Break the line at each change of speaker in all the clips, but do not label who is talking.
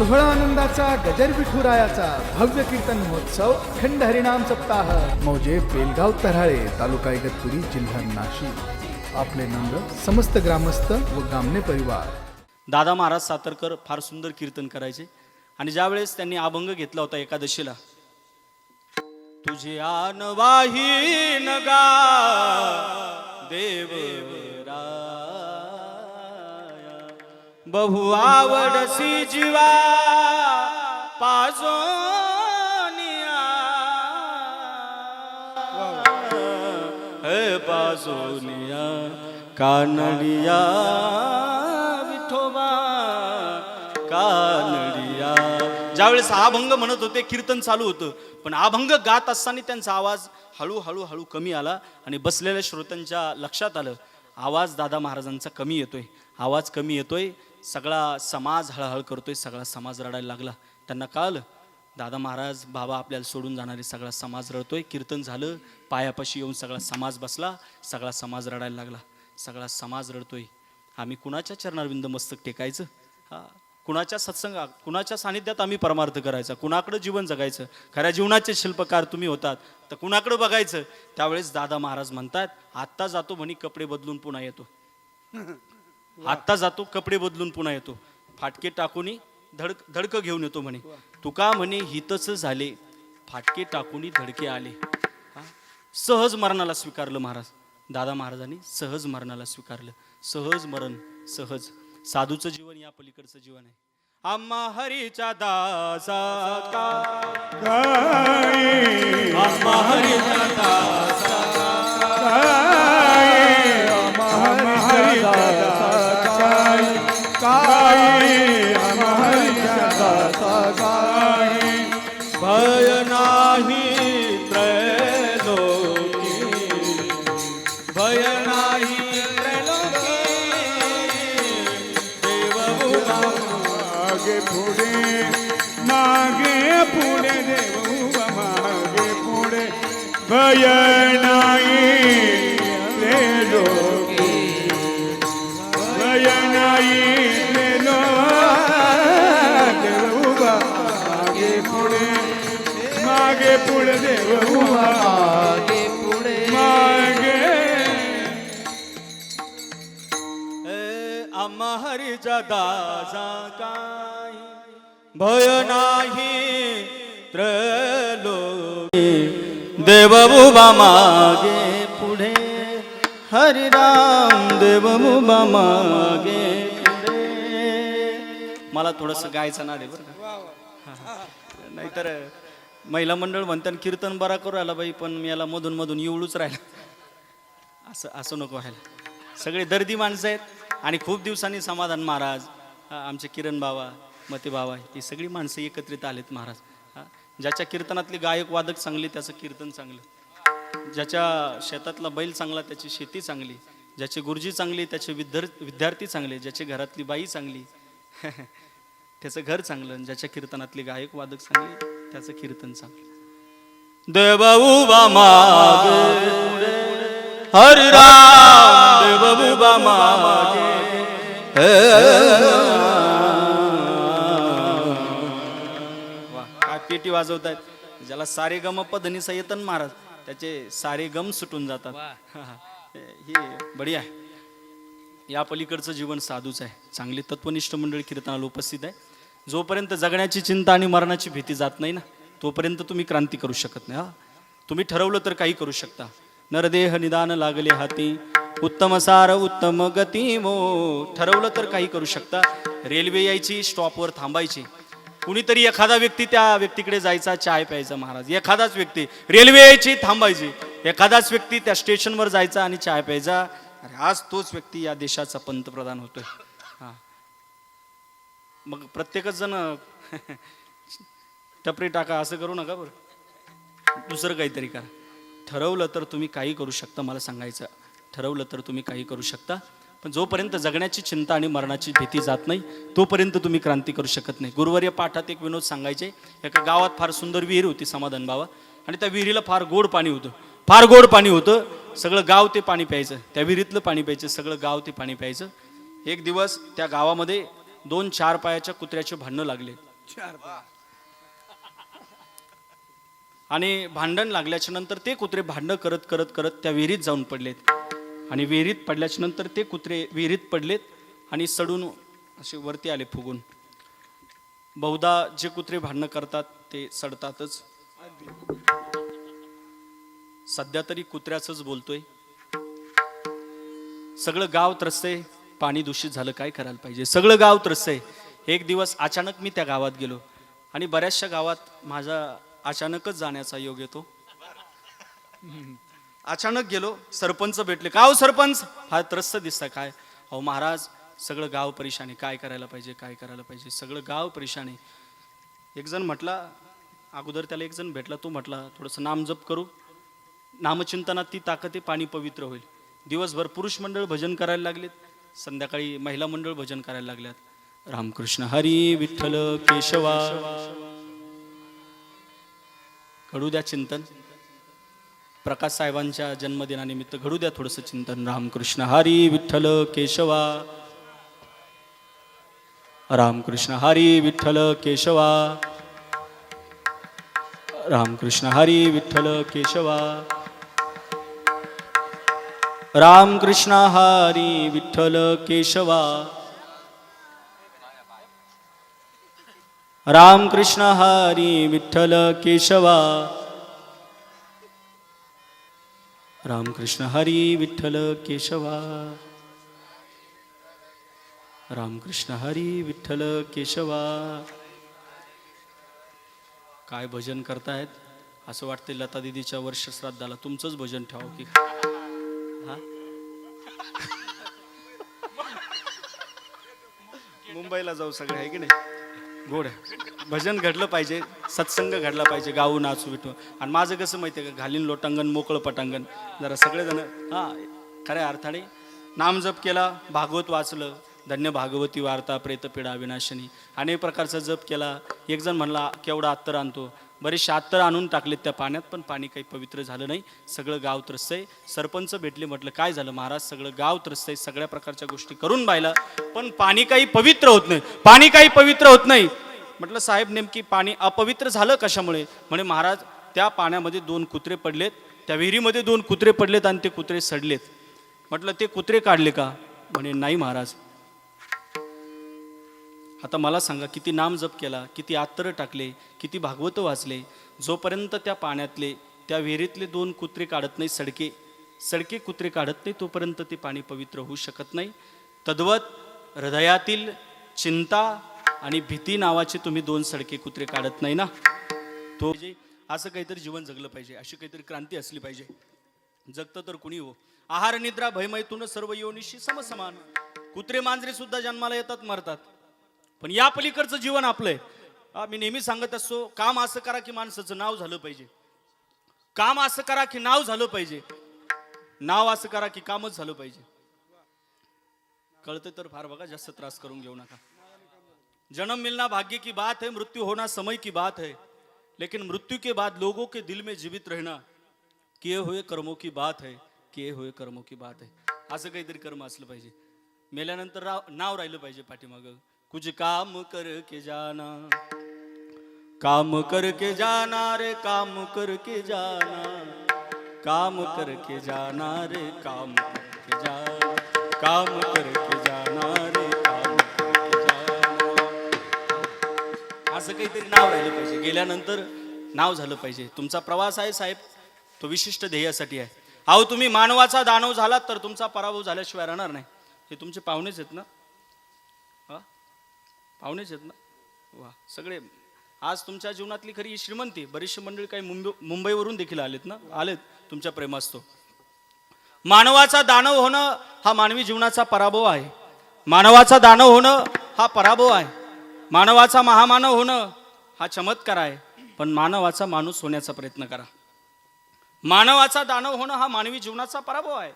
सोहळा आनंदाचा गजर विठुरायाचा भव्य कीर्तन महोत्सव अखंड हरिणाम सप्ताह. मौजे बेलगाव तऱ्हाळे तालुका इगतपुरी जिल्हा नाशिक. आपले नम्र समस्त ग्रामस्थ व गामने परिवार.
दादा महाराज सातरकर फार सुंदर कीर्तन करायचे. आणि ज्यावेळेस त्यांनी अभंग घेतला होता एकादशीला तुझे आनवाही नगा देव बहु आवडसी जीवा पाजोनिया हे पाजोनिया कानडिया विठोबा कानडिया। ज्यावेळेस अभंग म्हणत होते कीर्तन चालू होतं पण अभंग गात असताना त्यांचा आवाज हळूहळू हळू कमी आला आणि बसलेल्या श्रोत्यांच्या लक्षात आलं आवाज दादा महाराजांचा कमी येतोय आवाज कमी येतोय सगळा समाज हळहळ करतोय सगळा समाज रडायला लागला. त्यांना कळलं दादा महाराज बाबा आपल्याला सोडून जाणारे सगळा समाज रडतोय. कीर्तन झालं पायापाशी येऊन सगळा समाज बसला सगळा समाज रडायला लागला. सगळा समाज रडतोय. आम्ही कुणाच्या चरणारविंद मस्तक टेकायचं? हा कुणाच्या सत्संग कुणाच्या सानिध्यात आम्ही परमार्थ करायचा? कुणाकडं जीवन जगायचं? खऱ्या जीवनाचे शिल्पकार तुम्ही होतात तर कुणाकडं बघायचं? त्यावेळेस दादा महाराज म्हणतात आत्ता जातो म्हणे कपडे बदलून पुन्हा येतो. आत्ता जातो कपडे बदलून पुन्हा येतो. फाटके टाकूनी धडक धडकं घेऊन येतो म्हणे. तुका म्हणे हितच झाले. फाटके टाकूनी धडके आले? सहज मरणाला स्वीकारलं महाराज. दादा महाराजांनी सहज मरणाला स्वीकारलं. सहज मरण सहज. साधूचं जीवन या पलीकडचं जीवन आहे. आम्हा हरीच्या दासा. का आम्हा हरीच्या दासा. भय भय नाही त्रैलोकी. देव उभा
मागे पुढे.
हरिराम देव उभा मागे पुढे. मला थोडस गायचं ना रे बरं नाहीतर महिला मंडळ म्हणतात कीर्तन बरा करू राहिला बाई पण मी याला मधून मधून येऊळूच राहिला. असं असं नको व्हायला. सगळे दर्दी माणसं आहेत आणि खूप दिवसांनी समाधान महाराज. आमचे किरण बाबा. मते बाबा ती सगळी माणसं एकत्रित आलेत महाराज. ज्याच्या कीर्तनातले गायक वादक चांगले त्याचं कीर्तन चांगलं. ज्याच्या शेतातला बैल चांगला त्याची शेती चांगली. ज्याची गुरुजी चांगली त्याचे विद्यार विद्यार्थी चांगले. ज्याची घरातली बाई चांगली. त्याचं घर चांगलं ज्याच्या कीर्तनातले गायक वादक चांगले त्याचं कीर्तन चांगलं. देव उभा मागे हरे राम देव उभा मागे. पेटी वाजवतायत. ज्याला सारे गम पधनीचा येतं महाराज त्याचे सारे गम सुटून जातात. ही बढिया. आहे या पलीकडचं जीवन साधूच आहे. चांगली तत्वनिष्ठ मंडळी कीर्तनाला उपस्थित आहे. जोपर्यंत जगण्याची चिंता आणि मरणाची भीती जात नाही ना तोपर्यंत तुम्ही क्रांती करू शकत नाही. हा. तुम्ही ठरवलं तर काही करू शकता. नरदेह निदान लागले हाती उत्तम सार उत्तम गती मो ठरवलं तर काही करू शकता. रेल्वे यायची स्टॉपवर थांबायची. कुणीतरी एखादा व्यक्ती त्या व्यक्तीकडे जायचा चाय प्यायचा महाराज. एखादाच व्यक्ती. रेल्वे यायची थांबायची. एखादाच व्यक्ती त्या स्टेशनवर जायचा आणि चाय प्यायचा. अरे आज तोच व्यक्ती या देशाचा पंतप्रधान होतोय. हा. मग प्रत्येकच जण टपरी टाका असं करू नका बरं. दुसरं काहीतरी करा. ठरवलं तर तुम्ही काही करू शकता मला सांगायचं. ठरवलं तर तुम्ही काही करू शकता. पण जोपर्यंत जगण्याची चिंता आणि मरणाची भीती जात नाही तोपर्यंत तुम्ही क्रांती करू शकत नाही. गुरुवारी पाठात एक विनोद सांगायचे एका गावात फार सुंदर विहीर होती समाधान बाबा. आणि त्या विहिरीला फार गोड पाणी होतं. फार गोड पाणी होतं. सगळं गाव ते पाणी प्यायचं. त्या विहिरीतलं पाणी प्यायचं सगळं गाव ते पाणी प्यायचं. एक दिवस त्या गावामध्ये दोन चार पायाच्या कुत्र्याचे भांडणं लागले. आणि भांडण लागल्याच्या नंतर ते कुत्रे भांडण करत करत करत त्या विहिरीत जाऊन पडलेत. आणि विहिरीत पडल्याच्या नंतर ते कुत्रे विहिरीत पडलेत आणि सडून असे वरती आले फुगून. बहुधा जे कुत्रे भांडणं करतात ते सडतातच. सध्या तरी कुत्र्याचंच बोलतोय. सगळं गाव त्रस्तय पाणी दूषित झालं काय करायला पाहिजे? सगळं गाव त्रस्तय एक दिवस अचानक मी त्या गावात गेलो आणि बऱ्याचशा गावात माझा अचानकच जाण्याचा योग येतो. अचानक गेलो सरपंच भेटले. का हो सरपंच? हा त्रस्त दिसता काय? अहो महाराज सगळं गाव परेशानी. काय करायला पाहिजे काय करायला पाहिजे? सगळं गाव परेशानी. एक जण म्हटला अगोदर त्याला एक जण भेटला तो म्हटला थोडंसं नामजप करू. नामचिंतनात ती ताकद आहे पाणी पवित्र होईल. दिवसभर पुरुष मंडळ भजन करायला लागलेत. संध्याकाळी महिला मंडळ भजन करायला लागल्यात. रामकृष्ण हरी विठ्ठल केशवा. घडू द्या चिंतन. प्रकाश साहेबांच्या जन्मदिनानिमित्त घडू द्या थोडंसं चिंतन. रामकृष्ण हरी विठ्ठल केशवा. रामकृष्ण हरी विठ्ठल केशवा. रामकृष्ण हरी विठ्ठल केशवा. रामकृष्ण हरी विठ्ठल केशवा. रामकृष्ण हरी विठ्ठल केशवा. रामकृष्ण हरी विठ्ठल केशवा। रामकृष्ण हरी विठ्ठल केशवा। काय भजन करतायत? असं वाटते लता दिदीच्या वर्ष श्राद्धाला तुमचंच भजन ठेवावं की. हा? मुंबईला जाऊ सगळे आहे की नाही? गोड आहे. भजन घडलं पाहिजे सत्संग घडला पाहिजे गाऊ नाचू विठू आणि माझं कसं माहिती आहे का घालीन लोटांगण मोकळं पटांगण. जरा सगळेजण हा खऱ्या अर्थाने. नामजप केला भागवत वाचलं. धन्य भागवती वार्ता प्रेतपिडा विनाशनी अनेक प्रकारचा जप केला. एक जण म्हणला केवढा अत्तर आणतो? बरेचसे आत्तर आणून टाकलेत त्या पाण्यात पण पाणी काही पवित्र झालं नाही. सगळं गाव त्रस्त आहे. सरपंच भेटले म्हटलं काय झालं महाराज? सगळं गाव त्रस्त आहे. सगळ्या प्रकारच्या गोष्टी करून पाहिलं. पण पाणी काही पवित्र होत नाही. पाणी काही पवित्र होत नाही. म्हटलं साहेब नेमकी पाणी अपवित्र झालं कशामुळे? म्हणे महाराज त्या पाण्यामध्ये दोन कुत्रे पडलेत. त्या विहिरीमध्ये दोन कुत्रे पडलेत आणि ते कुत्रे सडलेत. म्हटलं ते कुत्रे काढले का? म्हणे नाही महाराज. आता मला सांगा किती नाम जप केला किती आत्तर टाकले किती भागवत वाचले जोपर्यंत त्या पाण्यातले त्या विहिरीतले दोन कुत्रे काढत नाही सडके सडके कुत्रे काढत नाही तोपर्यंत ते पाणी पवित्र होऊ शकत नाही. तद्वत हृदयातील चिंता आणि भीती नावाचे तुम्ही दोन सडके कुत्रे काढत नाही ना? तो म्हणजे असं काहीतरी जीवन जगलं पाहिजे अशी काहीतरी क्रांती असली पाहिजे. जगतं तर कुणी हो? आहार निद्रा भयमयतून सर्व योनिशी समसमान. कुत्रे मांजरे सुद्धा जन्माला येतात मरतात. पण या पलीकडचं जीवन आपलंय. मी नेहमी सांगत असतो काम असं करा की माणसाचं नाव झालं पाहिजे. काम असं करा की नाव झालं पाहिजे. नाव असं करा की कामच झालं पाहिजे. कळतं तर फार बघा जास्त त्रास करून घेऊ नका. जन्म मिलना भाग्य की बात है मृत्यू होना समय की बात है. लेकिन मृत्यू के बाद लोगों के दिल में जीवित रहना किए हुए कर्मों की बात है किए हुए कर्मों की बात है. असं काहीतरी कर्म असलं पाहिजे. मेल्यानंतर राव नाव राहिलं पाहिजे पाठीमागं. कुछ काम करके जाना। काम करके जाना रे काम करके जाना। काम करके जाना रे काम करके जाना। काम करके जाना रे काम करके जाना। असं काहीतरी नाव राहिलं पाहिजे. गेल्यानंतर नाव झालं पाहिजे. तुमचा प्रवास आहे साहेब तो विशिष्ट ध्येयासाठी आहे. अहो तुम्ही मानवाचा दानव झालात तर तुमचा पराभव झाल्याशिवाय राहणार नाही. हे तुमचे पाहुणेच आहेत ना? पाहुणेच आहेत ना? वा सगळे. आज तुमच्या जीवनातली खरी श्रीमंती बरीचशी मंडळी काही मुंबई मुंबईवरून देखील आलेत ना? आलेत तुमच्या प्रेमास्तो मानवाचा दानव होणं हा मानवी जीवनाचा पराभव आहे. मानवाचा दानव होणं हा पराभव आहे. मानवाचा महामानव होणं हा चमत्कार आहे. पण मानवाचा माणूस होण्याचा प्रयत्न करा. मानवाचा दानव होणं हा मानवी जीवनाचा पराभव आहे.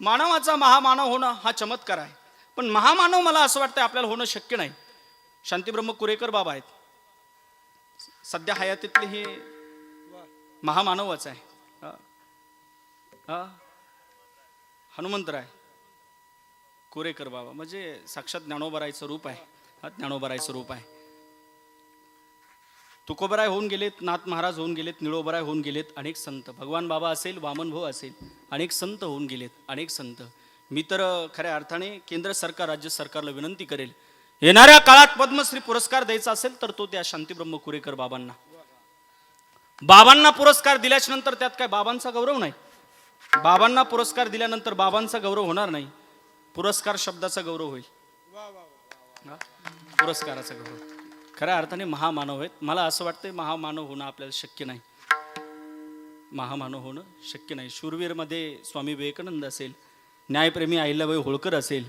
मानवाचा महामानव होणं हा चमत्कार आहे. पण महामानव मला असं वाटतं आपल्याला होणं शक्य नाही. शांतीब्रह्म कुरेकर बाबा आहेत. सध्या हयातीतले हे महामानवच आहे. हनुमंतराय कुरेकर बाबा. म्हणजे साक्षात ज्ञानोबरायचं रूप आहे. हा ज्ञानोबरायचं रूप आहे. तुकोबराय होऊन गेलेत नाथ महाराज होऊन गेलेत निळोबराय होऊन गेलेत अनेक संत. भगवान बाबा असेल वामन भाऊ असेल अनेक संत होऊन गेलेत अनेक संत. मी तर खऱ्या अर्थाने केंद्र सरकार राज्य सरकारला विनंती करेल येणाऱ्या काळात पद्मश्री पुरस्कार द्यायचा असेल तर तो त्या शांतीब्रह्म कुरेकर बाबांना. बाबांना पुरस्कार दिल्याच्या नंतर त्यात काय बाबांचा गौरव नाही? बाबांना पुरस्कार दिल्यानंतर बाबांचा गौरव होणार नाही. पुरस्कार शब्दाचा गौरव होईल. पुरस्काराचा गौरव. खऱ्या अर्थाने महामानव आहेत. मला असं वाटतंय महामानव होणं आपल्याला शक्य नाही. महामानव होणं शक्य नाही. शूरवीरमध्ये स्वामी विवेकानंद असेल न्यायप्रेमी अहिल्याबाई होळकर असेल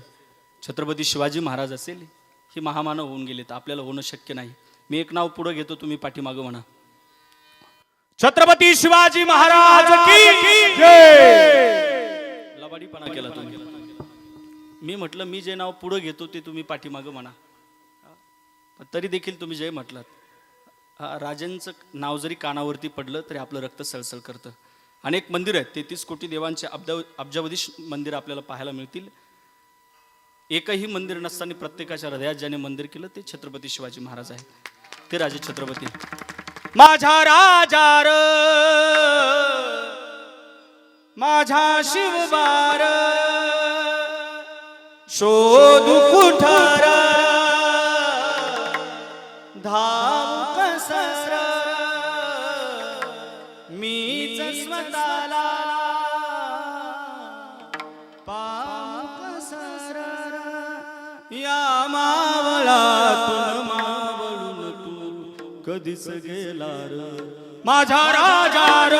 छत्रपती शिवाजी महाराज असेल हे महामानव होऊन गेलेत. आपल्याला होणं शक्य नाही. मी एक नाव पुढं घेतो तुम्ही पाठीमागं म्हणा. छत्रपती शिवाजी महाराज की लबाडीपणा केला तुम्ही. मी म्हटलं मी जे नाव पुढं घेतो ते तुम्ही पाठीमागं म्हणा. तरी देखील तुम्ही जय म्हटलात. हा, राजांचं नाव जरी कानावरती पडलं तरी आपलं रक्त सळसळ करतं. अनेक मंदिर आहेत. तेहतीस कोटी देवांचे अब्जा अब्जावधी मंदिर आपल्याला पाहायला मिळतील. एकही मंदिर नसताना प्रत्येकाच्या हृदयात ज्याने मंदिर केलं ते छत्रपती शिवाजी महाराज आहेत. ते राजे छत्रपती. माझा राजा र माझा शिवबार शोध कुठार धा कधीच गेला र माझा राजा र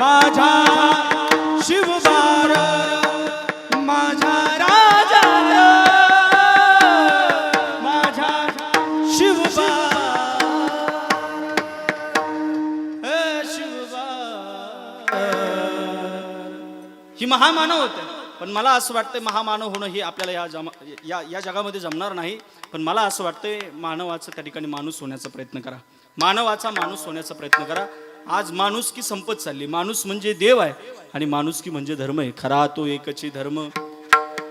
माझा शिवबार माझा राजा र माझा शिवबार. हे शिवबार. ही महामानव होते. पण मला असं वाटतं महामानव होणं हे आपल्याला या जमा या या जगामध्ये जमणार नाही. पण मला असं वाटतंय मानवाचं त्या ठिकाणी माणूस होण्याचा प्रयत्न करा. मानवाचा माणूस होण्याचा प्रयत्न करा. आज माणूस की संपत चालली. माणूस म्हणजे देव आहे आणि माणूस की म्हणजे धर्म आहे. खरा तो एकची धर्म.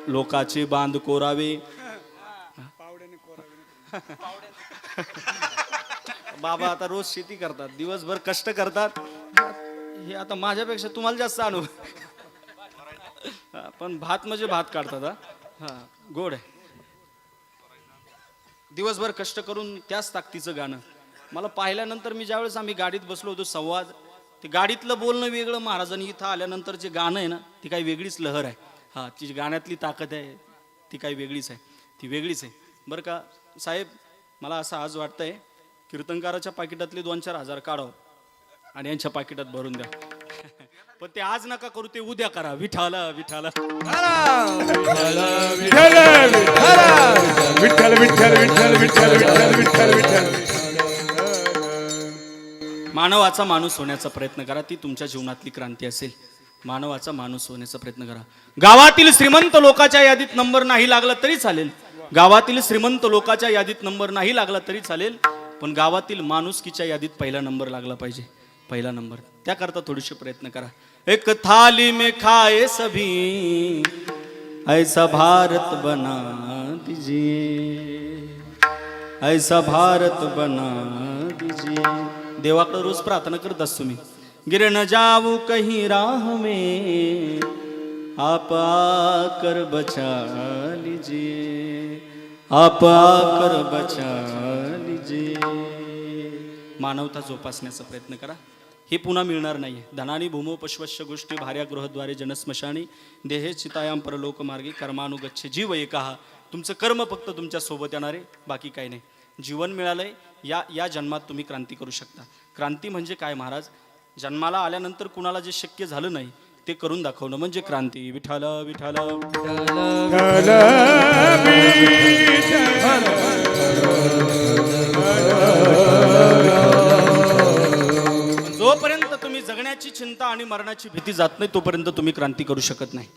लोकाचे बांध कोरावे. बाबा आता रोज शेती करतात. दिवसभर कष्ट करतात. हे आता माझ्यापेक्षा तुम्हाला जास्त अनुभव हा, पण भात म्हणजे भात काढतात हा? हा गोड आहे. दिवसभर कष्ट करून त्याच ताकदीचं गाणं. मला पाहिल्यानंतर मी ज्यावेळेस आम्ही गाडीत बसलो होतो संवाद ते गाडीतलं बोलणं वेगळं महाराजांनी इथं आल्यानंतर जे गाणं आहे ना ती काही वेगळीच लहर आहे. हा ती जी गाण्यातली ताकद आहे ती काही वेगळीच आहे. ती वेगळीच आहे. बरं का साहेब मला असं आज वाटतंय कीर्तनकाराच्या पाकिटातले दोन चार हजार काढावं आणि यांच्या पाकिटात भरून द्या. पण ते आज नका करू ते उद्या करा. विठाला विठाला
विठ्ठल विठ्ठल विठ्ठल विठ्ठल विठ्ठल विठ्ठल विठ्ठल.
मानवाचा माणूस होण्याचा प्रयत्न करा ती तुमच्या जीवनातली क्रांती असेल. मानवाचा माणूस होण्याचा प्रयत्न करा. गावातील श्रीमंत लोकाच्या यादीत नंबर नाही लागला तरी चालेल. गावातील श्रीमंत लोकाच्या यादीत नंबर नाही लागला तरी चालेल. पण गावातील माणुसकीच्या यादीत पहिला नंबर लागला पाहिजे. पहिला नंबर. त्याकरता थोडीशी प्रयत्न करा. एक थाली में खाए सभी ऐसा भारत बना दीजिए ऐसा भारत बना दीजिए। देवाकडे रोज प्रार्थना करत असतो मी. गिर न जाऊ कहीं राह में आप आकर बचा लीजिए आप आकर बचा लीजिए। मानवता जोपासण्याचा प्रयत्न करा. हे पुन्हा मिळणार नाही धनानी भूमो पश्वश्य गोष्टी भार्या गृहद्वारे जनस्मशानी देहे चितायाम परलोक मार्गी कर्मानुगच्छे जीव एकाहा तुमचं कर्म फक्त तुमच्यासोबत येणार आहे बाकी काही नाही जीवन मिळालंय या या जन्मात तुम्ही क्रांती करू शकता क्रांती म्हणजे काय महाराज जन्माला आल्यानंतर कुणाला जे शक्य झालं नाही ते करून दाखवणं म्हणजे क्रांती विठाल विठाल विठाल जगण्याची चिंता आणि मरणाची भीती जात नाही तोपर्यंत तुम्ही क्रांती करू शकत नाही.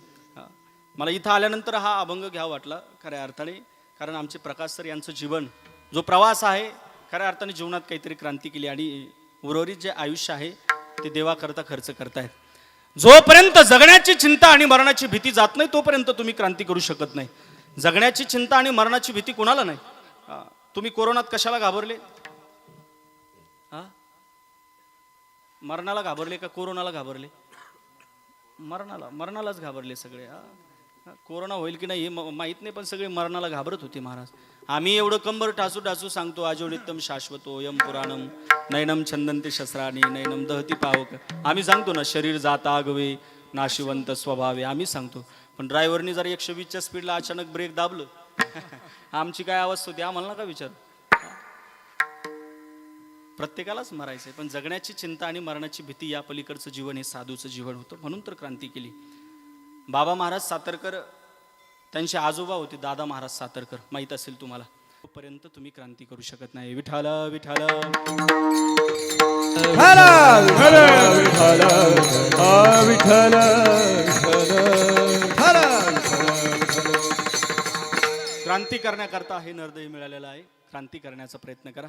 मला इथं आल्यानंतर हा अभंग घ्यावा वाटला खऱ्या अर्थाने. कारण आमचे प्रकाश सर यांचं जीवन जो प्रवास आहे खऱ्या अर्थाने जीवनात काहीतरी क्रांती केली आणि उर्वरित जे आयुष्य आहे ते देवाकरता खर्च करतायत. जोपर्यंत जगण्याची चिंता आणि मरणाची भीती जात नाही तोपर्यंत तुम्ही क्रांती करू शकत नाही. जगण्याची चिंता आणि मरणाची भीती कोणाला नाही? तुम्ही कोरोनात कशाला घाबरले? मरणाला घाबरले का कोरोनाला घाबरले? मरणाला मरणालाच घाबरले सगळे हा. कोरोना होईल की नाही हे म- नाही पण सगळे मरणाला घाबरत होते महाराज. आम्ही एवढं कंबर टासू टासू सांगतो आजोडितम शाश्वतो यम पुराणम नयनम छंदंती शस्त्राणी नयनम दहती पावक. आम्ही सांगतो ना शरीर जाता आगवे नाशिवंत स्वभावे आम्ही सांगतो. पण ड्रायव्हरनी जर एकशे वीसच्या स्पीडला अचानक ब्रेक दाबलं आमची काय अवस्था होती आम्हाला नका विचार. प्रत्येकालाच मरायचंय. पण जगण्याची चिंता आणि मरणाची भीती या पलीकडचं जीवन हे साधूचं जीवन होतं. म्हणून तर क्रांती केली. बाबा महाराज सातारकर त्यांचे आजोबा होते दादा महाराज सातारकर. माहीत असेल तुम्हाला. पर्यंत तुम्ही क्रांती करू शकत नाही. विठाल विठाल क्रांती करण्याकरता हे निर्दय मिळालेलं आहे. क्रांती करण्याचा प्रयत्न करा.